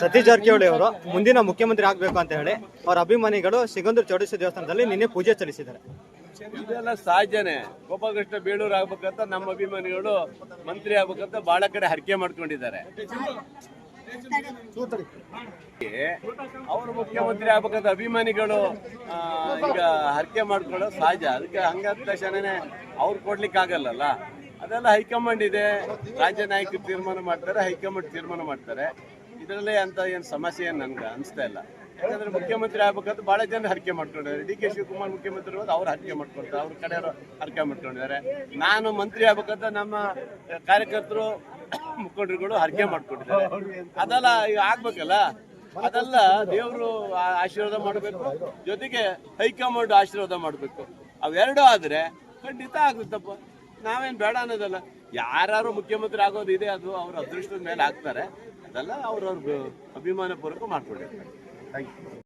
ಸತೀಶ್ ಜಾರಕಿಹೊಳಿ ಅವರು ಮುಂದಿನ ಮುಖ್ಯಮಂತ್ರಿ ಆಗ್ಬೇಕು ಅಂತ ಹೇಳಿ ಅವರ ಅಭಿಮಾನಿಗಳು ಸಿಗಂದೂರು ಚೌಡೇಶ್ವರ ದೇವಸ್ಥಾನದಲ್ಲಿ ನಿನ್ನೆ ಪೂಜೆ ಸಲ್ಲಿಸಿದ್ದಾರೆ. ಇದೆಲ್ಲ ಸಹಜನೇ ಗೋಪಾಲಕೃಷ್ಣ ಬೇಳೂರು ಆಗ್ಬೇಕಂತ ನಮ್ಮ ಅಭಿಮಾನಿಗಳು ಮಂತ್ರಿ ಆಗ್ಬೇಕಂತ ಬಹಳ ಕಡೆ ಹರಕೆ ಮಾಡ್ಕೊಂಡಿದ್ದಾರೆ. ಅವರು ಮುಖ್ಯಮಂತ್ರಿ ಆಗ್ಬೇಕಂತ ಅಭಿಮಾನಿಗಳು ಈಗ ಹರಕೆ ಮಾಡ್ಕೊಳ್ಳೋದು ಸಹಜ ಅದಕ್ಕೆ ಹಂಗಾದ ತಕ್ಷಣನೇ ಅವ್ರು ಕೊಡ್ಲಿಕ್ಕೆ ಆಗಲ್ಲಲ್ಲ ಅದೆಲ್ಲ ಹೈಕಮಾಂಡ್ ಇದೆ. ರಾಜ್ಯ ನಾಯಕರು ತೀರ್ಮಾನ ಮಾಡ್ತಾರೆ, ಹೈಕಮಾಂಡ್ ತೀರ್ಮಾನ ಮಾಡ್ತಾರೆ. ಇದರಲ್ಲಿ ಅಂತ ಏನು ಸಮಸ್ಯೆ ಏನು ನನ್ಗೆ ಅನಿಸ್ತಾ ಇಲ್ಲ. ಯಾಕಂದ್ರೆ ಮುಖ್ಯಮಂತ್ರಿ ಆಗ್ಬೇಕಂತ ಬಹಳ ಜನ ಹರಕೆ ಮಾಡ್ಕೊಂಡಿದ್ದಾರೆ. ಡಿ ಕೆ ಶಿವಕುಮಾರ್ ಮುಖ್ಯಮಂತ್ರಿ ಹೋದ್ ಅವ್ರು ಹರಕೆ ಮಾಡ್ಕೊಳ್ತಾರೆ. ಅವ್ರ ಕಡೆಯವರು ಹರಕೆ ಮಾಡ್ಕೊಂಡಿದ್ದಾರೆ. ನಾನು ಮಂತ್ರಿ ಆಗ್ಬೇಕಂತ ನಮ್ಮ ಕಾರ್ಯಕರ್ತರು, ಮುಖಂಡರುಗಳು ಹರಕೆ ಮಾಡ್ಕೊಂಡಿದ್ದಾರೆ ಅದೆಲ್ಲ ಈಗ ಆಗ್ಬೇಕಲ್ಲ? ಅದೆಲ್ಲ ದೇವರು ಆಶೀರ್ವಾದ ಮಾಡಬೇಕು. ಜೊತೆಗೆ ಹೈಕಮಾಂಡ್ ಆಶೀರ್ವಾದ ಮಾಡಬೇಕು. ಅವೆರಡು ಆದ್ರೆ ಖಂಡಿತ ಆಗುತ್ತಪ್ಪ. ನಾವೇನ್ ಬೇಡ ಅನ್ನೋದಲ್ಲ. ಯಾರು ಮುಖ್ಯಮಂತ್ರಿ ಆಗೋದು ಇದೆ, ಅದು ಅವ್ರ ಅದೃಷ್ಟದ ಮೇಲೆ ಆಗ್ತಾರೆ. ಅದೆಲ್ಲ ಅವ್ರವ್ರ ಅಭಿಮಾನ ಪೂರ್ವಕ ಮಾಡ್ಕೊಂಡಿರ್ತಾರೆ. Thank you